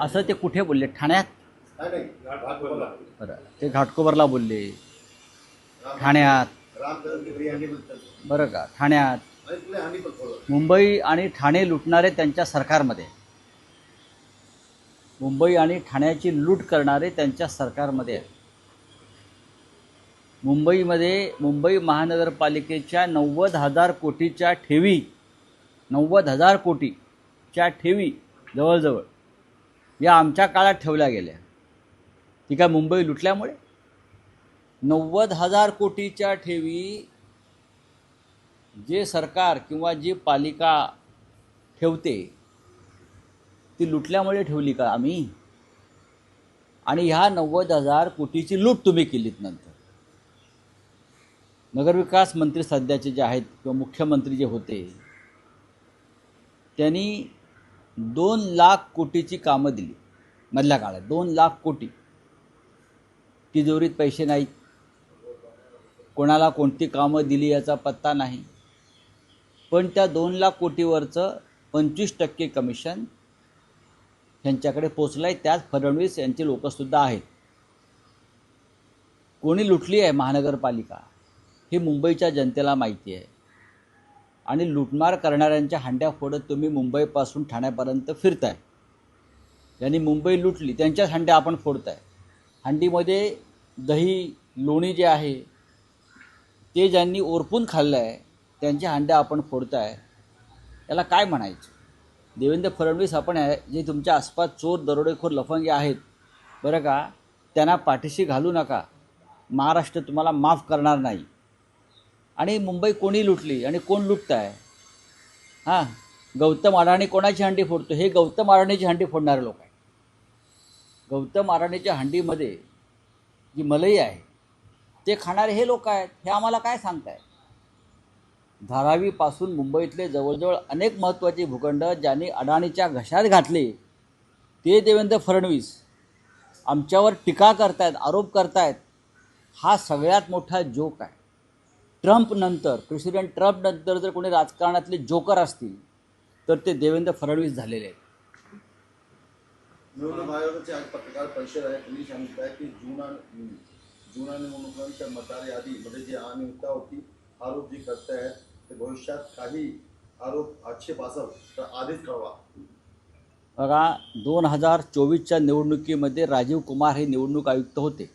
असं ते कुठे बोलले? ठाण्यात? बरं. ते घाटकोबरला बोलले. ठाण्यात. बरं का? ठाण्यात. मुंबई आणि ठाणे लुटणारे त्यांच्या सरकारमध्ये. मुंबई आणि ठाण्याची लूट करणारे त्यांच्या सरकारमध्ये. मुंबईमध्ये मुंबई महानगरपालिकेच्या नव्वद हजार कोटीच्या ठेवी नव्वद हजार कोटीच्या ठेवी जवळजवळ. या आमच्या काळात ठेवल्या गेल्या. ती काय मुंबई लुटल्यामुळे? नव्वद हजार कोटीच्या ठेवी जे सरकार किंवा जी पालिका ठेवते ती लुटल्यामुळे ठेवली का आम्ही? आणि ह्या नव्वद हजार कोटीची लूट तुम्ही केलीत नंतर. नगरविकास मंत्री सध्याचे जे आहेत किंवा मुख्यमंत्री जे होते त्यांनी दोन लाख कोटीची कामं दिली. मधल्या काळात. दोन लाख कोटी. तिजोरीत पैसे नाहीत. कोणाला कोणती कामं दिली याचा पत्ता नाही. पण त्या दोन लाख कोटीवरचं पंचवीस टक्के कमिशन ह्यांच्याकडे पोचलं आहे त्यात फडणवीस यांचे लोकसुद्धा आहेत. कोणी लुटली आहे महानगरपालिका? हे मुंबईच्या जनतेला माहिती आहे. आणि लुटमार करणाऱ्यांच्या हांड्या फोडत तुम्ही मुंबईपासून ठाण्यापर्यंत फिरताय. ज्यांनी मुंबई लुटली त्यांच्याच हंड्या आपण फोडताय. हंडीमध्ये दही लोणी जे आहे ते ज्यांनी ओरपून खाल्लं आहे त्यांच्या हांड्या आपण फोडताय. याला काय म्हणायचं? देवेंद्र फडणवीस आपण आहे जे तुमच्या आसपास चोर दरोडेखोर लफंगे आहेत बरं का त्यांना पाठीशी घालू नका. महाराष्ट्र तुम्हाला माफ करणार नाही. आणि मुंबई कोणी लुटली आणि कोण लुटत आहे हां गौतम अडाणी कोणाची हंडी फोडतो? हे गौतम अडाणीची हंडी फोडणारे लोक आहे गौतम महाराणीच्या हंडीमध्ये जी मलई आहे ते खाणारे हे लोक आहेत हे आम्हाला काय सांगताय? धारावीपासून मुंबईतले जवळजवळ अनेक महत्त्वाचे भूखंड ज्यांनी अडाणीच्या घशात घातले ते देवेंद्र फडणवीस आमच्यावर टीका करतायत आरोप करतायत हा सगळ्यात मोठा जोक आहे. ट्रम्प नंतर प्रेसिडेंट ट्रम्प नंतर जर कोणी राजकारणातले जोकर असतील तर ते देवेंद्र फडणवीस झालेले आहेत. निवडणूक आयोगाचे आज पत्रकार परिषद आहे. तुम्ही सांगताय की जुना जुना निवडणुकांच्या मतदार यादीमध्ये जी अनियमितता होती आरोप जी करतायत ते भविष्यात काही आरोप आक्षेप असेल तर आधीच कळवा. बघा दोन हजार चोवीसच्या निवडणुकीमध्ये राजीव कुमार हे निवडणूक आयुक्त होते.